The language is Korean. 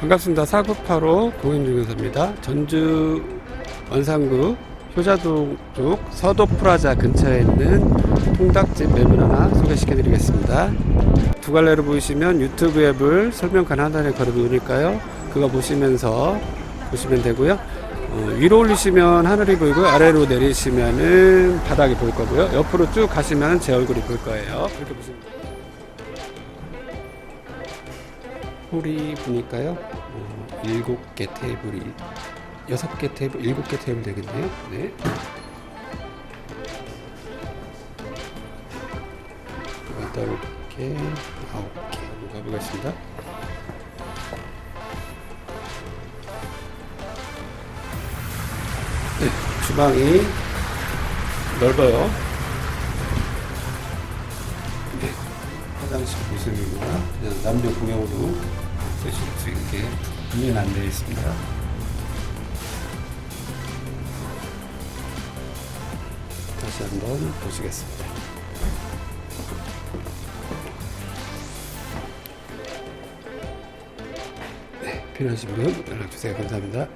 반갑습니다. 4985 공인중개사입니다. 전주 원산구 효자동 쪽 서도 프라자 근처에 있는 통닭집 매물 하나 소개시켜 드리겠습니다. 두 갈래로 보시면 유튜브 앱을 설명칸 하단에 걸어 놓으니까요. 그거 보시면서 보시면 되고요. 어, 위로 올리시면 하늘이 보이고 아래로 내리시면은 바닥이 보일 거고요. 옆으로 쭉 가시면 제 얼굴이 보일 거예요. 이렇게 보시면 돼요. 홀이 보니까요. 어, 일곱 개 테이블이 여섯 개 테이블, 일곱 개 테이블 되겠네요. 네. 여덟 개, 아홉 개 한번 가보겠습니다. 네, 주방이 넓어요. 화장실 모습입니다. 그냥 남녀 공용으로 쓰실 수 있게 분리는 안 되어 있습니다. 다시 한번 보시겠습니다. 네, 필요하신 분 연락 주세요. 감사합니다.